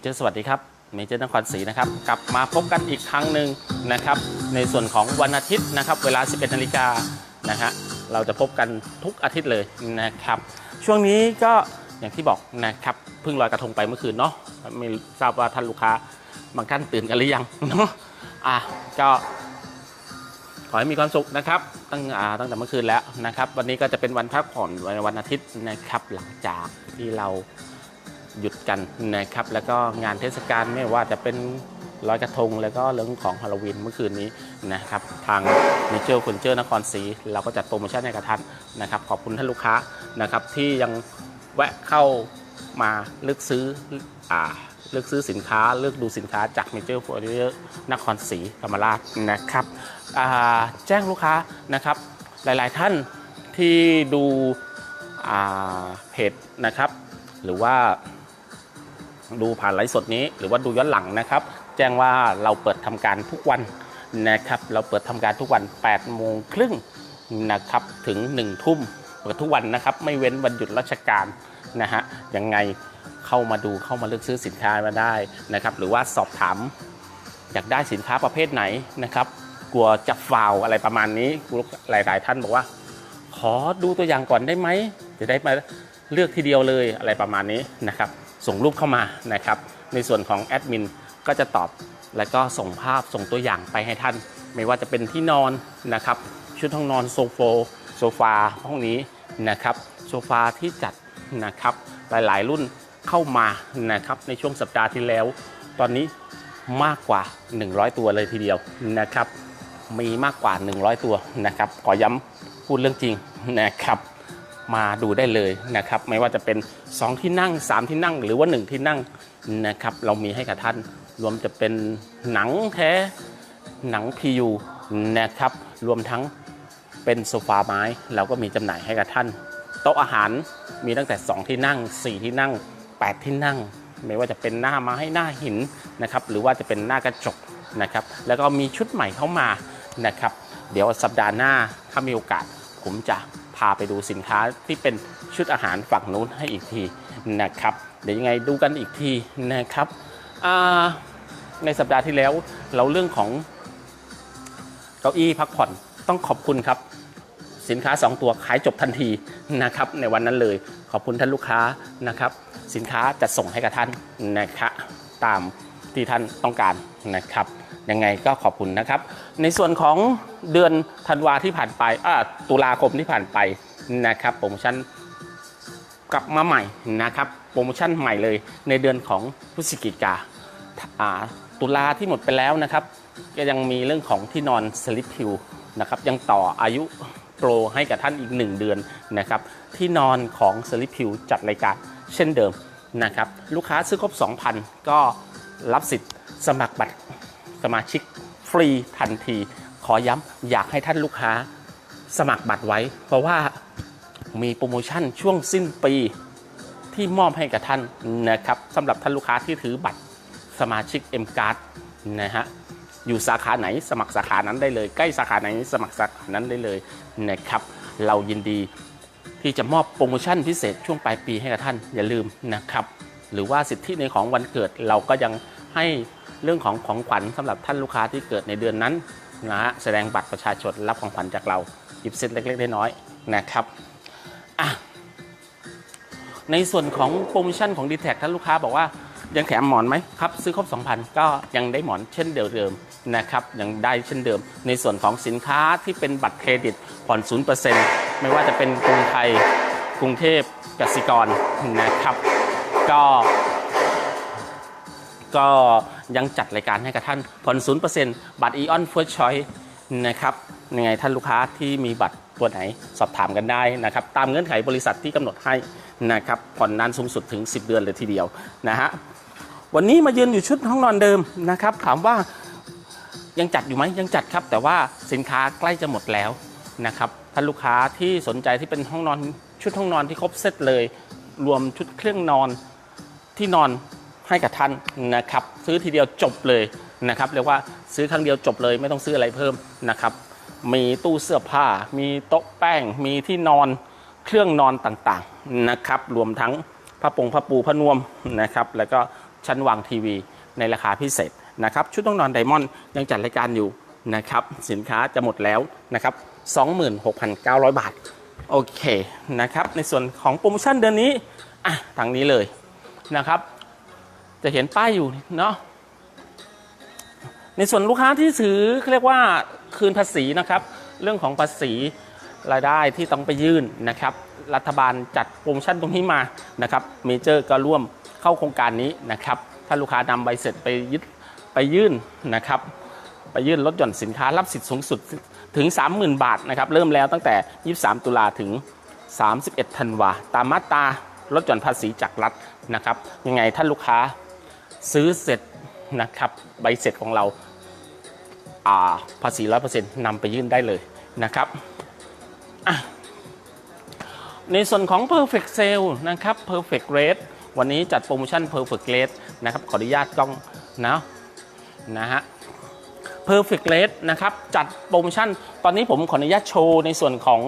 เจอร์สวัสดีครับเมเจอร์นครศรีนะครับกลับมาพบกันอีกครั้งหนึ่งนะครับ ในส่วนของวันอาทิตย์นะครับ เวลา 11นาฬิกานะฮะเราจะพบกันทุกอาทิตย์เลยนะครับ ช่วงนี้ก็อย่างที่บอกนะครับเพิ่งลอยกระทงไปเมื่อคืนเนาะไม่ทราบว่าท่านลูกค้าบางท่านตื่นกันหรือยังเนาะอะก็ขอให้มีความสุขนะครับ ตั้งอ่าตั้งแต่เมื่อคืนแล้วนะครับ วันนี้ก็จะเป็นวันพักผ่อนวันวันอาทิตย์นะครับ หลังจากที่เรา หยุดกันนะครับ แล้วก็งานเทศกาลไม่ว่าจะเป็นลอยกระทง แล้วก็เรื่องของฮาโลวีนเมื่อคืนนี้นะครับ ทางนิเจอร์คุณเจอร์นครศรีเราก็จัดโปรโมชั่นให้กับท่านนะครับ ขอบคุณท่านลูกค้านะครับที่ยังแวะเข้ามาเลือกซื้ออ่าเลือกซื้อสินค้าเลือกดูสินค้าจากเมเจอร์ฟอร์เจอร์นครศรีธรรมราชนะครับแจ้งลูกค้านะครับ หลายๆท่านที่ดูเพจนะครับ หรือว่า ดูผ่านไลฟ์สดนี้ หรือว่าดูย้อนหลังนะครับ แจ้งว่าเราเปิดทำการทุกวันนะครับ เราเปิดทำการทุกวัน8โมงครึ่งนะครับถึง1ทุ่มเปิดทุกวันนะครับ ไม่เว้นวันหยุดราชการนะฮะยังไงเข้ามาดูเข้ามาเลือกซื้อสินค้ามาได้นะครับ หรือว่าสอบถามอยากได้สินค้าประเภทไหนนะครับ กลัวจะฟาวอะไรประมาณนี้หลาย ๆ ท่านบอกว่า ขอดูตัวอย่างก่อนได้ไหมจะได้มาเลือกทีเดียวเลยอะไรประมาณนี้นะครับ ส่งรูปเข้ามานะครับ ในส่วนของแอดมินก็จะตอบแล้วก็ส่งภาพส่งตัวอย่างไปให้ท่าน ไม่ว่าจะเป็นที่นอนนะครับ ชุดห้องนอนโซโฟโซฟาห้องนี้นะครับโซฟาที่จัดนะครับหลายๆ รุ่นเข้ามานะครับในช่วงสัปดาห์ที่แล้ว ตอนนี้มากกว่า 100 ตัวเลยทีเดียวนะครับ มีมากกว่า 100 ตัวนะครับขอย้ำพูดเรื่องจริงนะครับ มาดูได้เลยนะครับ ไม่ว่าจะเป็น 2 ที่นั่ง 3 ที่นั่ง หรือว่า 1 ที่นั่งนะครับ เรามีให้กับท่าน รวมจะเป็นหนังแท้ หนัง PU นะครับ รวมทั้งเป็นโซฟาไม้ เราก็มีจำหน่ายให้กับท่าน โต๊ะอาหารมีตั้งแต่ 2 ที่นั่ง 4 ที่นั่ง 8 ที่นั่ง ไม่ว่าจะเป็นหน้าไม้หน้าหินนะครับ หรือว่าจะเป็นหน้ากระจกนะครับ แล้วก็มีชุดใหม่เข้ามานะครับ เดี๋ยวสัปดาห์หน้าถ้ามีโอกาสผมจะาไปดูสินค้าที่เป็นชุดอาหารฝั่งนู้นให้อีกทีนะครับ เดี๋ยวยังไงดูกันอีกทีนะครับในสัปดาห์ที่แล้วเราเรื่องของเก้าอี้พักผ่อนต้องขอบคุณครับ สินค้า 2 ตัวขายจบทันทีนะครับ ในวันนั้นเลยขอบคุณท่านลูกค้านะครับ สินค้าจะส่งให้กับท่านนะครับตามที่ท่านต้องการนะครับ ยังไงก็ขอบคุณนะครับ ในส่วนของเดือนธันวาที่ผ่านไปตุลาคมที่ผ่านไปนะครับโปรโมชั่นกลับมาใหม่นะครับ โปรโมชั่นใหม่เลยในเดือนของพฤศจิกาอ่าตุลาที่หมดไปแล้วนะครับก็ยังมีเรื่องของที่นอนสลิปพิวนะครับยังต่ออายุโปรให้กับท่านอีก 1 เดือนนะครับที่นอนของสลิปพิวจัดรายการเช่นเดิมนะครับลูกค้าซื้อครบ 2,000 ก็รับสิทธิ์สมัครบัตร สมาชิกฟรีทันที ขอย้ำอยากให้ท่านลูกค้าสมัครบัตรไว้ เพราะว่ามีโปรโมชั่นช่วงสิ้นปีที่มอบให้กับท่านนะครับสำหรับท่านลูกค้าที่ถือบัตรสมาชิก M Card นะฮะอยู่สาขาไหนสมัครสาขานั้นได้เลย ใกล้สาขาไหนสมัครสาขานั้นได้เลยนะครับเรายินดีที่จะมอบโปรโมชั่นพิเศษช่วงปลายปีให้กับท่านอย่าลืมนะครับ หรือว่าสิทธิในของวันเกิดเราก็ยัง ให้เรื่องของของขวัญสำหรับท่านลูกค้าที่เกิดในเดือนนั้นนะฮะแสดงบัตรประชาชนรับของขวัญจากเราหยิบเซ็ตเล็กๆน้อยๆนะครับอะในส่วนของโปรโมชั่นของ d t แทท่านลูกค้าบอกว่ายังแถมหมอนไหมครับ ซื้อครบ 2,000 ก็ยังได้หมอนเช่นเดิมนะครับยังได้เช่นเดิม ในส่วนของสินค้าที่เป็นบัตรเครดิตผ่อน 0%ไม่ว่าจะเป็นกรุงไทยกรุงเทพกสิกรนะครับ ก็ ก็ยังจัดรายการให้กับท่านผ่อน0%บัตร e ออนเฟิร์สชอยนะครับยังไงท่านลูกค้าที่มีบัตรตัวไหนสอบถามกันได้นะครับ ตามเงื่อนไขบริษัทที่กำหนดให้นะครับผ่อนนานสูงสุดถึง 10 เดือนเลยทีเดียวนะฮะวันนี้มายืนอยู่ชุดห้องนอนเดิมนะครับ ถามว่ายังจัดอยู่ไหมยังจัดครับ แต่ว่าสินค้าใกล้จะหมดแล้วนะครับท่านลูกค้าที่สนใจที่เป็นห้องนอนชุดห้องนอนที่ครบเซตเลย รวมชุดเครื่องนอนที่นอน ให้กับท่านนะครับ ซื้อทีเดียวจบเลยนะครับเรียกว่าซื้อครั้งเดียวจบเลยไม่ต้องซื้ออะไรเพิ่มนะครับ มีตู้เสื้อผ้า มีโต๊ะแป้ง มีที่นอนเครื่องนอนต่างๆนะครับ รวมทั้งผ้าปงผ้าปูผ้านวมนะครับ แล้วก็ชั้นวางทีวีในราคาพิเศษนะครับ ชุดต้องนอนไดมอนด์ยังจัดรายการอยู่นะครับ สินค้าจะหมดแล้วนะครับ26,900 บาท โอเคนะครับ ในส่วนของโปรโมชั่นเดือนนี้อะทางนี้เลยนะครับ จะเห็นป้ายอยู่เนาะในส่วนลูกค้าที่ซื้อเขาเรียกว่าคืนภาษีนะครับ เรื่องของภาษีรายได้ที่ต้องไปยื่นนะครับ รัฐบาลจัดโปรโมชั่นตรงนี้มานะครับเมเจอร์ก็ร่วมเข้าโครงการนี้นะครับ ถ้าลูกค้านำใบเสร็จไปยึดไปยื่นนะครับ ไปยื่นลดหย่อนสินค้ารับสิทธิ์สูงสุดถึง 30,000 บาทนะครับ เริ่มแล้วตั้งแต่ 23 ตุลาถึง 31 ธันวา ตามมาตราลดหย่อนภาษีจากรัฐนะครับ ยังไงท่านลูกค้า ซื้อเสร็จนะครับใบเสร็จของเราาภาษีร้อยเปอร์เซ็นต์นำไปยื่นได้เลยนะครับในส่วนของ perfect sale นะครับ perfect rate วันนี้จัดโปรโมชั่น perfect rate นะครับขออนุญาตกล้องนะนะฮะ perfect rate นะครับจัดโปรโมชั่น ตอนนี้ผมขออนุญาตโชว์ในส่วนของ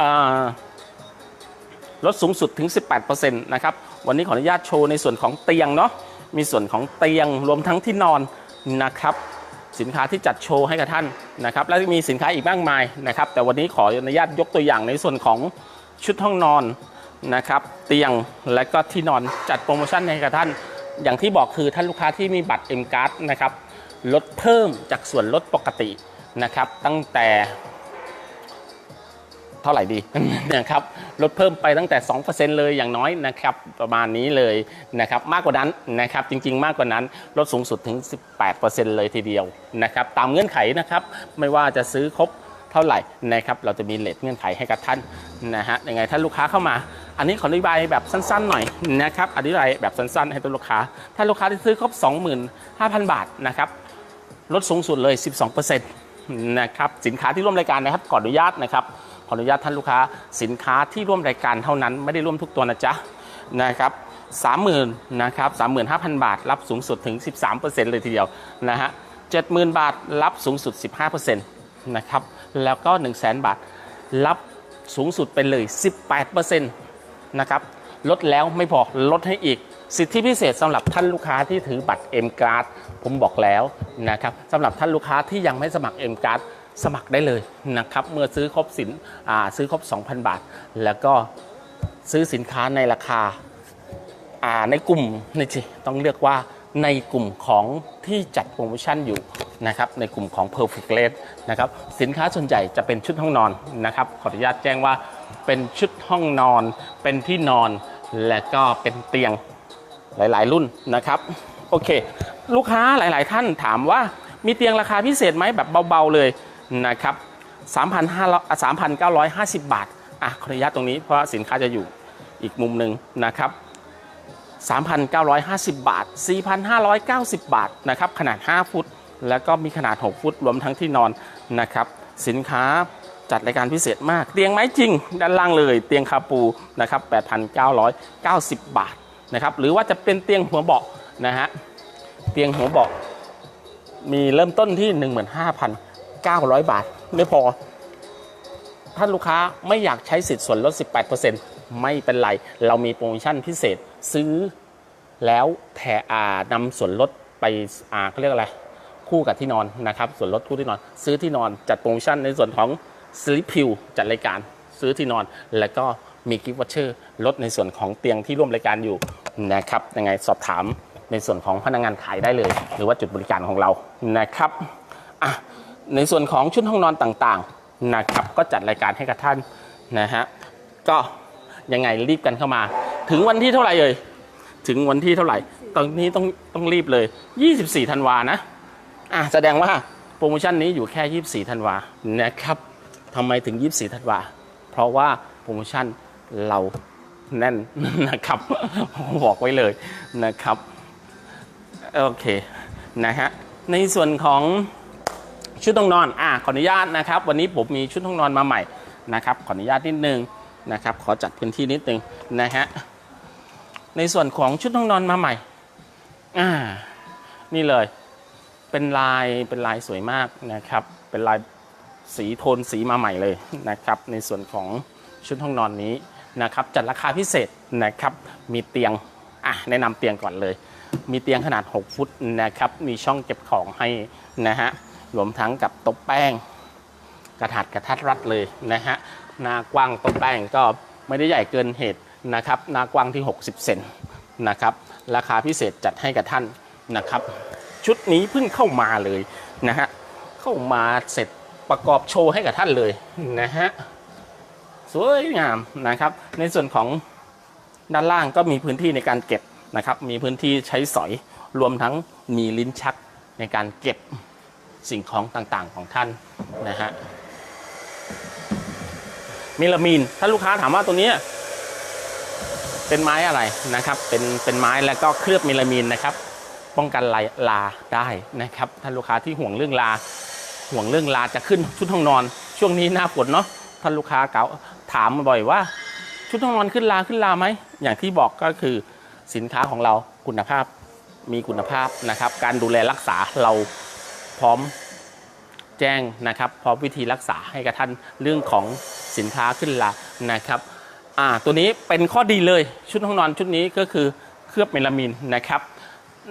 อลดสูงสุดถึง 18%นะครับ วันนี้ขออนุญาตโชว์ในส่วนของเตียงเนาะ มีส่วนของเตียงรวมทั้งที่นอนนะครับ สินค้าที่จัดโชว์ให้กับท่านนะครับ และมีสินค้าอีกมากมายนะครับ แต่วันนี้ขออนุญาตยกตัวอย่างในส่วนของชุดห้องนอนนะครับ เตียงและก็ที่นอนจัดโปรโมชั่นให้กับท่าน อย่างที่บอกคือท่านลูกค้าที่มีบัตร M Card นะครับลดเพิ่มจากส่วนลดปกตินะครับ ตั้งแต่ เท่าไหร่ดีนะครับลดเพิ่มไปตั้งแต่ 2%เลยอย่างน้อยนะครับประมาณนี้เลยนะครับมากกว่านั้นนะครับจริงๆ มากกว่านั้นลดสูงสุดถึง 18%เลยทีเดียวนะครับตามเงื่อนไขนะครับไม่ว่าจะซื้อครบเท่าไหร่นะครับเราจะมีเลทเงื่อนไขให้กับท่านนะฮะยังไงท่าลูกค้าเข้ามาอันนี้ขออธิบายแบบสั้นๆหน่อยนะครับอธิบายแบบสั้นๆ ให้ตัวลูกค้า ถ้าลูกค้าที่ซื้อครบ 25,000 บาทนะครับลดสูงสุดเลย 12%นะครับสินค้าที่ร่วมรายการนะครับขออนุญาตนะครับ ออนุญาตท่านลูกค้าสินค้าที่ร่วมรายการเท่านั้นไม่ได้ร่วมทุกตัวนะจ๊ะนะครับสามหมื่นนะครับสามหมื่นห้าพันบาท รับสูงสุดถึง 13%เลยทีเดียวนะฮะเจ็ดหมื่นบาทรับสูงสุด 15%นะครับแล้วก็ 1 0 0 0 0แบาท รับสูงสุดไปเลย 18%นะครับลดแล้วไม่พอลดให้อีกสิทธิพิเศษสำหรับท่านลูกค้าที่ถือบัตร M Card ผมบอกแล้วนะครับสำหรับท่านลูกค้าที่ยังไม่สมัคร M Card สมัครได้เลยนะครับเมื่อซื้อครบสินซื้อครบ 2,000 บาท แล้วก็ซื้อสินค้าในราคาาในกลุ่มนี่สิต้องเรียกว่าในกลุ่มของที่จัดโปรโมชั่นอยู่นะครับในกลุ่มของ Perfect Rate นะครับสินค้าส่วนใหญ่จะเป็นชุดห้องนอนนะครับขออนุญาตแจ้งว่าเป็นชุดห้องนอน เป็นที่นอนและก็เป็นเตียงหลาย ๆ รุ่นนะครับโอเค ลูกค้าหลาย ๆ ท่านถามว่ามีเตียงราคาพิเศษไหมแบบเบา ๆ เลย นะครับ3,950 บาทอะขออนุญาตตรงนี้เพราะสินค้าจะอยู่อีกมุมหนึ่งนะครับ 3,950 บาท 4,590 บาทนะครับขนาด 5 ฟุต แล้วก็มีขนาด 6 ฟุต รวมทั้งที่นอนนะครับ สินค้าจัดรายการพิเศษมาก เตียงไม้จริง ด้านล่างเลยเตียงคาปูนะครับ 8,990 บาทนะครับหรือว่าจะเป็นเตียงหัวเบาะนะฮะเตียงหัวเบาะมีเริ่มต้นที่ 900 บาท ไม่พอ ท่านลูกค้าไม่อยากใช้สิทธิ์ส่วนลด 18%ไม่เป็นไร เรามีโปรโมชั่นพิเศษซื้อแล้วแถอานำส่วนลดไปอ่าเขาเรียกอะไร คู่กับที่นอนนะครับ ส่วนลดคู่ที่นอน ซื้อที่นอนจัดโปรโมชั่นในส่วนของ Sleep p i l l จัดรายการซื้อที่นอน แล้วก็มีกิฟต์วอเชอร์ลดในส่วนของเตียงที่ร่วมรายการอยู่นะครับยังไงสอบถามในส่วนของพนักงานขายได้เลย หรือว่าจุดบริการของเรานะครับอะ ในส่วนของชุดห้องนอนต่างๆนะครับ ก็จัดรายการให้กับท่านนะฮะก็ยังไงรีบกันเข้ามา ถึงวันที่เท่าไหร่เอ่ยถึงวันที่เท่าไหร่ ตอนนี้ต้องต้องรีบเลย 24ธันวานะอะแสดงว่าโปรโมชั่นนี้อยู่แค่ 24ธันวานะครับทำไมถึง 24ธันวาเพราะว่าโปรโมชั่นเราแน่นนะครับบอกไว้เลยนะครับ โอเคนะฮะในส่วนของ ชุดห้องนอนอะขออนุญาตนะครับ วันนี้ผมมีชุดห้องนอนมาใหม่นะครับ ขออนุญาตนิดนึงนะครับ ขอจัดพื้นที่นิดนึงนะฮะในส่วนของชุดห้องนอนมาใหม่อ่านี่เลย เป็นลายเป็นลายสวยมากนะครับ เป็นลายสีโทนสีมาใหม่เลยนะครับ ในส่วนของชุดห้องนอนนี้นะครับ จัดราคาพิเศษนะครับ มีเตียงอะแนะนำเตียงก่อนเลย มีเตียงขนาด 6 ฟุตนะครับ มีช่องเก็บของให้นะฮะ รวมทั้งกับต๊ะแป้ง กระถัดกระทัดรัดเลยนะฮะหน้ากว้างต๊ะแป้งก็ไม่ได้ใหญ่เกินเหตุนะครับหน้ากว้างที่ 60 เซนนะครับราคาพิเศษจัดให้กับท่านนะครับ ชุดนี้เพิ่งเข้ามาเลยนะฮะเข้ามาเสร็จประกอบโชว์ให้กับท่านเลยนะฮะสวยงามนะครับ ในส่วนของด้านล่างก็มีพื้นที่ในการเก็บนะครับ มีพื้นที่ใช้สอยรวมทั้งมีลิ้นชักในการเก็บ สิ่งของต่างๆของท่านนะฮะมิลามีนถ้าลูกค้าถามว่าตัวนี้เป็นไม้อะไรนะครับ เป็นเป็นไม้แล้วก็เคลือบมิลามีนนะครับ ป้องกันลายลาได้นะครับถ้านลูกค้าที่ห่วงเรื่องลา ห่วงเรื่องลาจะขึ้นชุดห้องนอน ช่วงนี้หน้าฝนเนาะท่านลูกค้าเก่าถามมาบ่อยว่า ชุดห้องนอนขึ้นลาขึ้นลาไหมอย่างที่บอกก็คือสินค้าของเราคุณภาพมีคุณภาพนะครับ การดูแลรักษาเรา พร้อมแจ้งนะครับ พร้อมวิธีรักษาให้กับท่านเรื่องของสินค้าขึ้นลานะครับอ่าตัวนี้เป็นข้อดีเลยชุดห้องนอนชุดนี้ก็คือเคลือบเมลามินนะครับ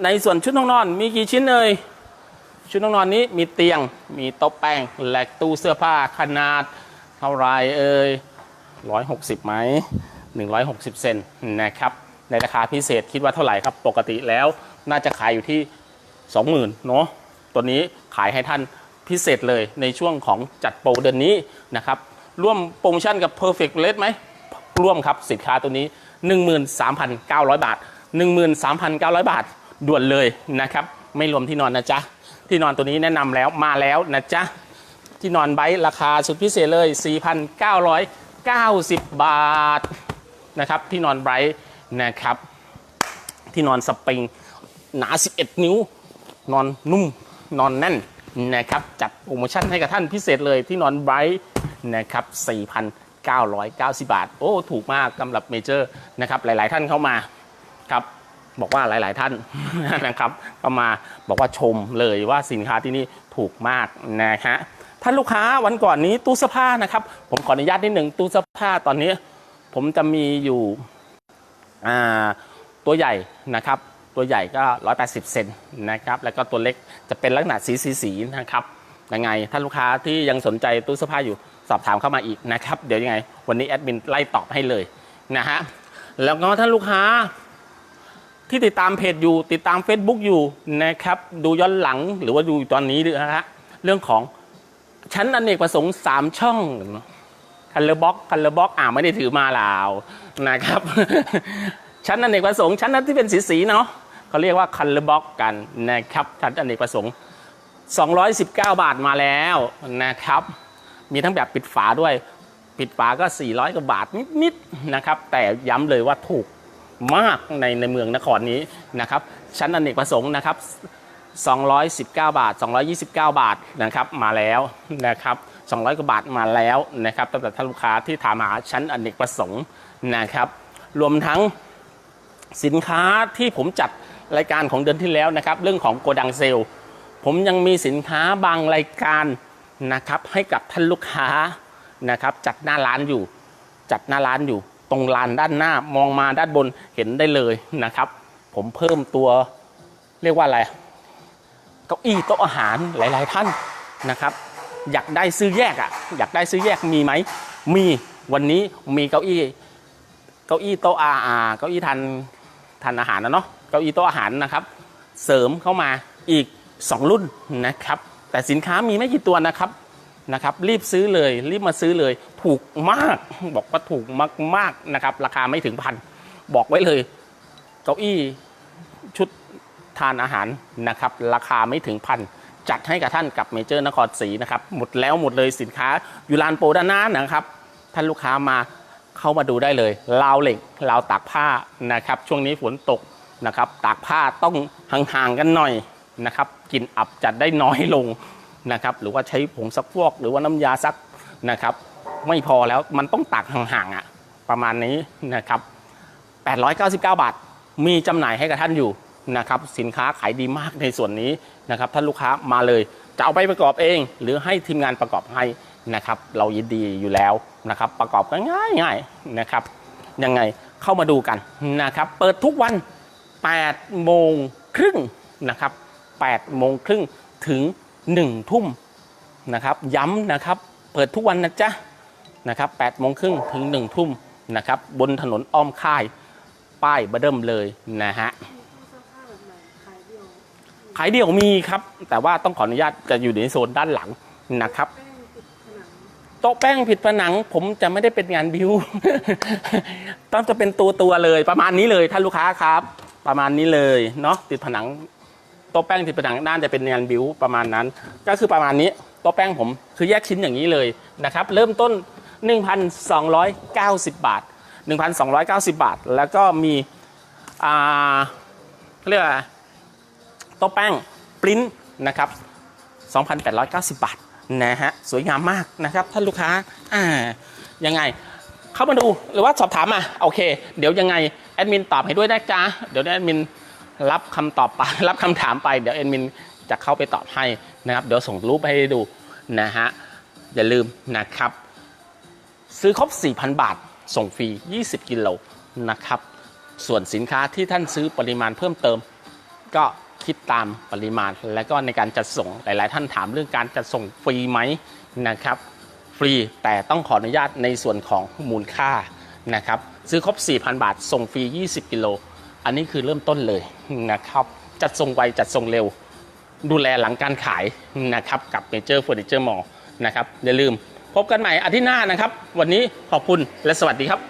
ในส่วนชุดห้องนอนมีกี่ชิ้นเลยชุดห้องนอนนี้มีเตียงมีโต๊ะแป้งและตู้เสื้อผ้าขนาดเท่าไรเอ่ย160ไหม160 เซนนะครับในราคาพิเศษคิดว่าเท่าไหร่ครับ ปกติแล้วน่าจะขายอยู่ที่ 20,000เนาะ ตัวนี้ขายให้ท่านพิเศษเลยในช่วงของจัดโปรเดือนนี้นะครับ ร่วมโปรโมชั่นกับ Perfect Rate ไหม ร่วมครับสินค้าตัวนี้ 13,900 บาท 13,900 บาท ด่วนเลยนะครับ ไม่รวมที่นอนนะจ๊ะ ที่นอนตัวนี้แนะนำแล้วมาแล้วนะจ๊ะ ที่นอนไบท์ราคาสุดพิเศษเลย 4,990 บาทนะครับ ที่นอนไบท์นะครับ ที่นอนสปริงหนา 11 นิ้ว นอนนุ่ม นอนแน่นนะครับจัดโปรโมชั่นให้กับท่านพิเศษเลยที่นอนไบรท์นะครับ4,990 บาท โอ้ ถูกมากสำหรับเมเจอร์นะครับหลาย ๆ ท่านเข้ามาครับบอกว่าหลาย ๆ ท่านนะครับเข้ามาบอกว่าชมเลยว่าสินค้าที่นี่ถูกมากนะฮะท่านลูกค้าวันก่อนนี้ตู้เสื้อผ้านะครับ ผมขออนุญาตนิดหนึ่งตู้เสื้อผ้าตอนนี้ ผมจะมีอยู่ตัวใหญ่นะครับ ตัวใหญ่ก็ 180 เซนนะครับ แล้วก็ตัวเล็กจะเป็นลักษณะสีสีสีนะครับยังไงถ้าลูกค้าที่ยังสนใจตู้เสื้อผ้าอยู่สอบถามเข้ามาอีกนะครับ เดี๋ยวยังไง วันนี้แอดมินไล่ตอบให้เลยนะฮะแล้วก็ท่านลูกค้าที่ติดตามเพจอยู่ติดตาม Facebook อยู่นะครับ ดูย้อนหลังหรือว่าดูตอนนี้ด้วยนะฮะเรื่องของชั้นอเนกประสงค์ 3 ช่องคันเลอร์บ็อกคันเลอร์บ็อกอ่าไม่ได้ถือมาแล้วนะครับ ชั้นอเนกประสงค์ชั้นนั้นที่เป็นสีสีเนาะ เขาเรียกว่าคันเลอร์บ็อกกันนะครับชั้นอเนกประสงค์ 219 บาทมาแล้วนะครับ มีทั้งแบบปิดฝาด้วย ปิดฝาก็ 400 กว่าบาทนิดๆนะครับ แต่ย้ำเลยว่าถูกมากในในเมืองนครนี้นะครับ ชั้นอเนกประสงค์นะครับ 219 บาท 229 บาทนะครับมาแล้วนะครับ 200 กว่าบาทมาแล้วนะครับตั้งแต่ท่านลูกค้าที่ถามหาชั้นอเนกประสงค์นะครับ รวมทั้งสินค้าที่ผมจัด รายการของเดือนที่แล้วนะครับ เรื่องของโกดังเซลล์ผมยังมีสินค้าบางรายการนะครับ ให้กับท่านลูกค้านะครับ จัดหน้าร้านอยู่ จัดหน้าร้านอยู่ ตรงลานด้านหน้ามองมาด้านบนเห็นได้เลยนะครับ ผมเพิ่มตัวเรียกว่าอะไรเก้าอี้โต๊ะอาหารหลาย ๆ ท่านนะครับ อยากได้ซื้อแยกอะ่ะ อยากได้ซื้อแยกมีไหมมีวันนี้มีเก้าอี้เก้าอี้โต๊ะอาอาเก้าอี้ทาน ทานอาหารนะเนาะเก้าอี้โต๊ะอาหารนะครับ เสริมเข้ามาอีก 2 รุ่นนะครับ แต่สินค้ามีไม่กี่ตัวนะครับนะครับรีบซื้อเลยรีบมาซื้อเลย ถูกมากบอกว่าถูกมากๆนะครับ ราคาไม่ถึงพันบอกไว้เลย เก้าอี้ชุดทานอาหารนะครับ ราคาไม่ถึงพันจัดให้กับท่านกับเมเจอร์นครศรีนะครับ หมดแล้วหมดเลยสินค้าอยู่ลานโปด้านหน้านะครับ ท่านลูกค้ามา เข้ามาดูได้เลยราวเหล็กราวตากผ้านะครับ ช่วงนี้ฝนตกนะครับ ตากผ้าต้องห่างๆกันหน่อยนะครับกลิ่นอับจะได้น้อยลงนะครับ หรือว่าใช้ผงซักฟอกหรือว่าน้ำยาซักนะครับ ไม่พอแล้วมันต้องตากห่างๆอะประมาณนี้นะครับ 899 บาท มีจำหน่ายให้กับท่านอยู่นะครับ สินค้าขายดีมากในส่วนนี้นะครับท่านลูกค้ามาเลย จะเอาไปประกอบเอง หรือให้ทีมงานประกอบให้นะครับ เรายินดีอยู่แล้ว นะครับ ประกอบกันง่ายๆนะครับยังไงเข้ามาดูกันนะครับ เปิดทุกวัน8โมงครึ่งนะครับ8โมงครึ่งถึง 1 ทุ่มนะครับ ย้ำนะครับ เปิดทุกวันนะจ๊ะนะครับ8โมงครึ่งถึง 1 ทุ่มนะครับ บนถนนอ้อมค่าย ป้ายเบอร์เดิมเลยนะฮะขายเดียวขายเดี่ยวมีครับ แต่ว่าต้องขออนุญาตจะอยู่ในโซนด้านหลังนะครับ โต๊ะแป้งผิดผนัง ผมจะไม่ได้เป็นงานบิวต้องจะเป็นตัวตัวเลย ประมาณนี้เลยท่านลูกค้าครับ ประมาณนี้เลยเนาะติดผนังโต๊ะแป้งติดผนังน่านจะเป็นงานบิวประมาณนั้น ก็คือประมาณนี้โต๊ะแป้งผมคือแยกชิ้นอย่างนี้เลยนะครับ เริ่มต้น 1,290 บาท 1,290 บาท แล้วก็มีอ่าเขาเรียกว่าโต๊ะแป้งปริ้นนะครับ 2,890 บาท นะฮะสวยงามมากนะครับท่านลูกค้าอ่ายังไง เข้ามาดูหรือว่าสอบถามมาโอเค เดี๋ยวยังไงแอดมินตอบให้ด้วยนะจ๊ะเดี๋ยวแอดมินรับคำตอบไปรับคำถามไปเดี๋ยวแอดมินจะเข้าไปตอบให้นะครับเดี๋ยวส่งรูปให้ดูนะฮะอย่าลืมนะครับ ซื้อครบ 4,000 บาท ส่งฟรี 20 กิโลนะครับ ส่วนสินค้าที่ท่านซื้อปริมาณเพิ่มเติม ก็ คิดตามปริมาณ และก็ในการจัดส่งหลาย ๆ ท่านถามเรื่องการจัดส่งฟรีไหมนะครับ ฟรีแต่ต้องขออนุญาตในส่วนของมูลค่านะครับ ซื้อครบ 4,000 บาท ส่งฟรี 20 กิโล อันนี้คือเริ่มต้นเลยนะครับ จัดส่งไว จัดส่งเร็ว ดูแลหลังการขายนะครับ กับเมเจอร์เฟอร์นิเจอร์มอลนะครับ อย่าลืมพบกันใหม่อาทิตย์หน้านะครับ วันนี้ขอบคุณและสวัสดีครับ